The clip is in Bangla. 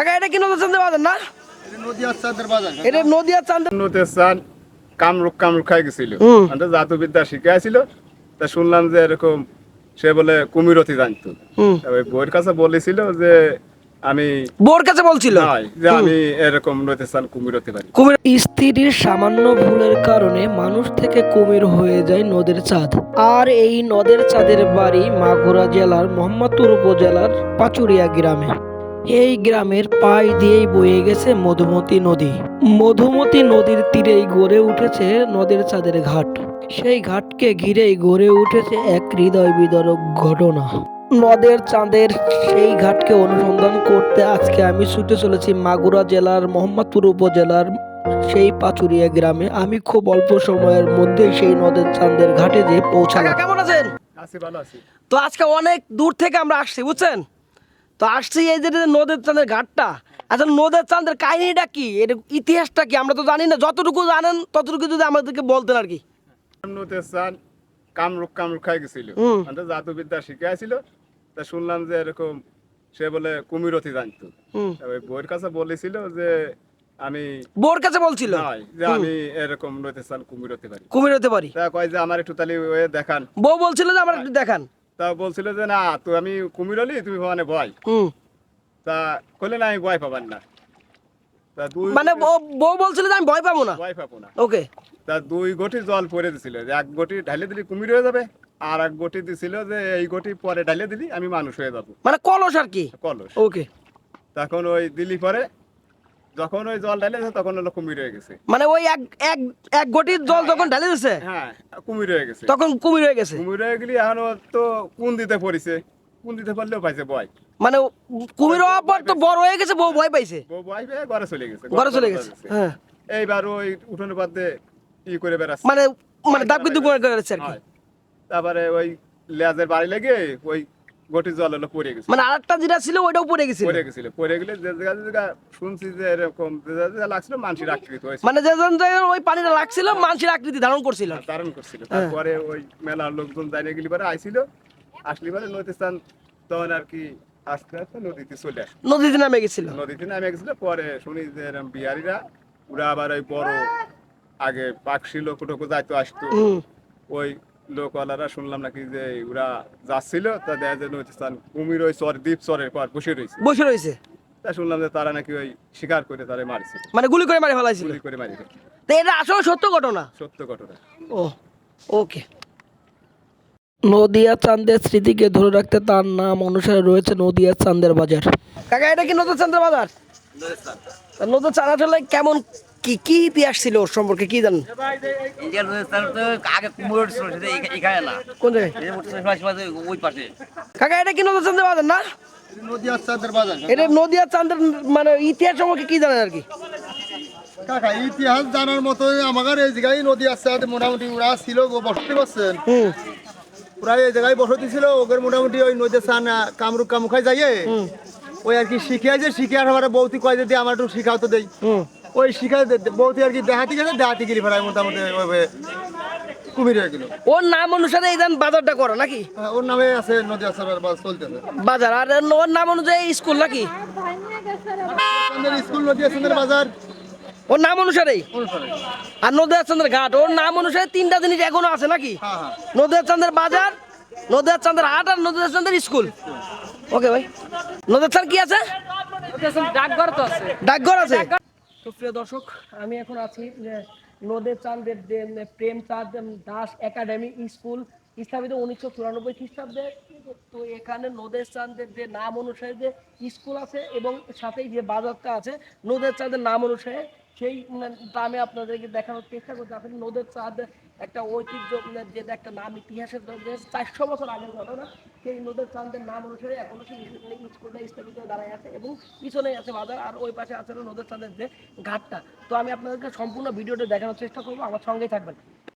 কাকা এটা কি নদীর চান্দের বাজার না? নদিয়ার চাঁদের বাজার এটা নদীয়ার চান্দের উন্নতের চান কামরূপ কামরূপ খাই গেছিল। হুম। শিখাইছিল তা শুনলাম যে এরকম সে বলে কুমিরতি জানতো। বইয়ের কাছে বলেছিল যে আমি বোর কাছে বলছিল? যে আমি এরকম চান কুমির হতে পারি কুমির স্ত্রীর সামান্য ভুলের কারণে মানুষ থেকে কুমির হয়ে যায় নদের চাঁদ। আর এই নদের চাঁদের বাড়ি মাগুরা জেলার মোহাম্মদপুর উপজেলার পাচুরিয়া গ্রামে। এই গ্রামের পাশ দিয়েই বয়ে গেছে মধুমতি নদী। মধুমতি নদীর তীরেই গড়ে উঠেছে নদের চাঁদের ঘাট। সেই ঘাটকে ঘিরেই গড়ে উঠেছে এক হৃদয় বিদরক ঘটনা। নদের চাঁদের সেই ঘাটকে অনুসন্ধান করতে আজকে আমি ছুটে চলেছি মাগুরা জেলার মোহাম্মদপুর উপজেলার সেই পাচুরিয়া গ্রামে। আমি খুব অল্প সময়ের মধ্যেই সেই নদের চাঁদের ঘাটে যে পৌঁছালাম। কেমন আছেন? আছি ভালো আছি। তো আজকে অনেক দূর থেকে আমরা আসছি বুঝছেন? তো আসছি এই যে নদের চাঁদের ঘাটটা। আচ্ছা নদের চাঁদের কাহিনীটা কি? এর ইতিহাসটা কি? আমরা তো জানি না। যতটুকু জানেন ততটুকু যদি আমাদেরকে বলতেন আর কি। নদীর চান কামরূপ কামরূপ খাই গেছিল। হুম। জাদুবিদ্যা শিখাইছিল তা শুনলাম যে এরকম সে বলে কুমিরতি জানতো। বইয়ের কাছে বলেছিল যে আমি বোর কাছে বলছিল? যে আমি এরকম নদীর চান কুমির হতে পারি কুমির হতে পারি তা কয় যে আমার একটু তাহলে দেখান। বউ বলছিল যে আমার একটু দেখান। তা বলছিল যে না তো আমি কুমির হলি তুমি মানে ভয়। তা কইলে না আমি ভয় পাবার না। তা দুই মানে বউ বলছিল যে আমি ভয় পাবো না। ভয় পাবো না। ওকে। তা দুই গটি জল পরে দিছিল যে এক গটি ঢালে দিলি কুমির হয়ে যাবে আর এক গটি দিছিল যে এই গটি পরে ঢালে দিলি আমি মানুষ হয়ে যাব। মানে কলস আর কি? কলস। ওকে। তখন ওই দিলি পরে যখন ওই জল ঢালেছে তখন হলো কুমির হয়ে গেছে। মানে ওই এক এক এক গটির জল যখন ঢালে দিছে? হ্যাঁ কুমির হয়ে গেছে। তখন কুমির হয়ে গেছে? কুমির হয়ে গেলি এখন তো কোন দিতে পড়িছে? কোন দিতে পারলেও পাইছে ভয়। মানে কুমির হওয়ার পর তো বড় হয়ে গেছে বউ ভয় পাইছে? বউ ভয় পেয়ে ঘরে চলে গেছে ঘরে চলে গেছে হ্যাঁ। এইবার ওই উঠোনে বাদে ই করে বেড়াচ্ছে। মানে মানে দাব কিন্তু করে যাচ্ছে আর কি। তারপরে ওই লেজের বাড়ি লেগে ওই গটি জল হলো পড়ে গেছে। মানে আরেকটা যেটা ছিল ওইটাও পড়ে গেছিল? পড়ে গেছিল পড়ে গেলে যে জায়গা জায়গা শুনছি যে এরকম যে জায়গা লাগছিল মানুষের আকৃতি হয়েছে। মানে যে জন জায়গায় ওই পানিটা লাগছিল মানুষের আকৃতি ধারণ করছিল। ধারণ করছিল। হ্যাঁ। তারপরে ওই মেলার লোকজন জানিয়ে গেলি পরে আইছিল আসলি পরে নদী স্থান তখন আর কি আস্তে আস্তে নদীতে চলে আসে নদীতে নামে গেছিল? নদীতে নামে গেছিল পরে শুনি যে এরম বিহারিরা ওরা আবার ওই বড় আগে পাকশি লোক টোকো যাইতো আসতো। ওই লোকওয়ালারা শুনলাম নাকি যে ওরা যাচ্ছিল তা দেখা যায় নদী স্থান কুমির ওই চর দ্বীপ চরের পর বসে রয়েছে। বসে রয়েছে? তা শুনলাম যে তারা নাকি ওই শিকার করে তারা মারছে। মানে গুলি করে মারি ফেলাইছিল? গুলি করে মারি তো এটা আসলে সত্য ঘটনা? সত্য ঘটনা। ও ওকে। নদিয়া চাঁদের স্মৃতিকে ধরে রাখতে তার নাম অনুসারে রয়েছে নদিয়া চাঁদের বাজার। কাকা এটা কি নদিয়া চাঁদের বাজার? নদিয়া চাঁদ আসলে কেমন কি কি ইতিহাস ছিল ওর সম্পর্কে কি জানেন? ইন্ডিয়ান তো আগে কুমোর ছিল সেটা এখানে না। কোন জায়গায়? ওই পাশে। কাকা এটা কি নদিয়া চাঁদের বাজার না? নদিয়ার চাঁদের বাজার এটা নদিয়া চাঁদের মানে ইতিহাস সম্পর্কে কি জানেন আর কি? কাকা ইতিহাস জানার মতো আমাদের এই জায়গায় নদিয়ার চাঁদ মোটামুটি ওরা ছিল গো বসতি করছেন হুম। ওরা এই জায়গায় বসতি ছিল ওদের মোটামুটি ওই নদীর চান কামরুক কামুখাই যাইয়ে ওই আর কি শিখিয়ে যে শিখে আর বৌতি কয় যদি আমার একটু শিখাও তো দেই। হুম। ওই শিখা বৌতি আর কি দেহাতি গেছে দেহাতি গিরি ফেরায় মোটামুটি ওইভাবে কুমির হয়ে গেল। ওর নাম অনুসারে এই ধান বাজারটা করো নাকি? হ্যাঁ, ওর নামে আছে চাঁদ বাজার চলতেছে। বাজার। আর ওর নাম অনুযায়ী স্কুল নাকি? স্কুল নদিয়ার চাঁদের বাজার। ওর নাম অনুসারেই অনুসারে। আর নদিয়া চাঁদের ঘাট ওর নাম অনুসারে তিনটা জিনিস এখনও আছে নাকি? হ্যাঁ হ্যাঁ। নদিয়া চাঁদের বাজার নদিয়া চাঁদের হাট আর নদিয়া চন্দ্রের স্কুল। ওকে ভাই। নদিয়া চাঁদ কি আছে? ডাকঘর তো আছে। ডাকঘর আছে? তো প্রিয় দর্শক, আমি এখন আছি নদে চাঁদের প্রেমচাঁদ দাস একাডেমি স্কুল, স্থাপিত উনিশশো চুরানব্বই খ্রিস্টাব্দে। তো এখানে নদের চাঁদের যে নাম অনুসারে যে স্কুল আছে এবং সাথেই যে বাজারটা আছে নদের চাঁদের নাম অনুসারে সেই দামে আপনাদেরকে দেখানোর চেষ্টা করছি। আসলে নদের চাঁদ একটা ঐতিহ্য যেটা একটা নাম ইতিহাসের চারশো বছর আগের ঘটনা, সেই নদের চাঁদের নাম অনুসারে এখনও সেই স্কুলটা স্থাপিত দাঁড়ায় আছে এবং পিছনে আছে বাজার, আর ওই পাশে আছে নদের চাঁদের যে ঘাটটা। তো আমি আপনাদেরকে সম্পূর্ণ ভিডিওটা দেখানোর চেষ্টা করব, আমার সঙ্গেই থাকবেন।